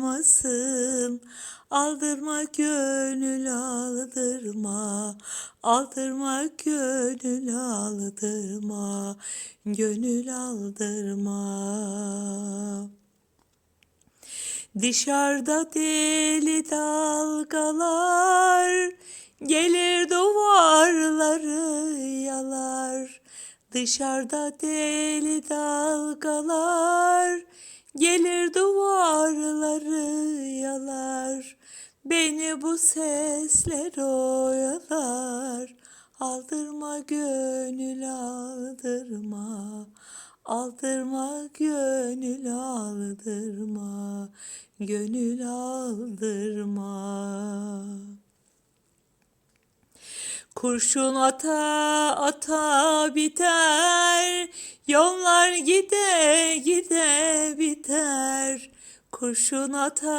duyulmasın Aldırma gönül aldırma. Aldırma gönül aldırma. Gönül aldırma. Dışarıda deli dalgalar Gelir duvarları yalar. Dışarıda deli dalgalar Gelir duvarları yalar Beni bu sesler oyalar. Aldırma gönül aldırma Aldırma gönül aldırma. Gönül aldırma Kurşun ata ata biter, yollar gide gide biter. Kurşun ata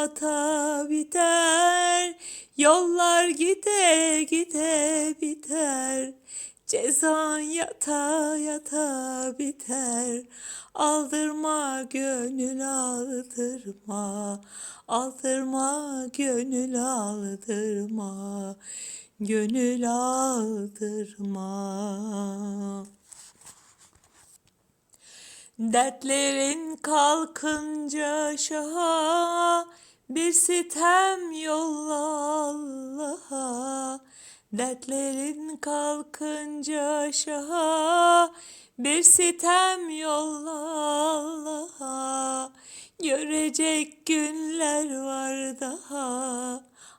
ata biter, yollar gide gide biter. Cezan yata yata biter. Aldırma gönül aldırma. Aldırma gönül aldırma. Gönül aldırma. Dertlerin kalkınca şaha bir sitem yolla Allah'a. Dertlerin kalkınca şaha bir sitem yolla Allah'a. Görecek günler var daha.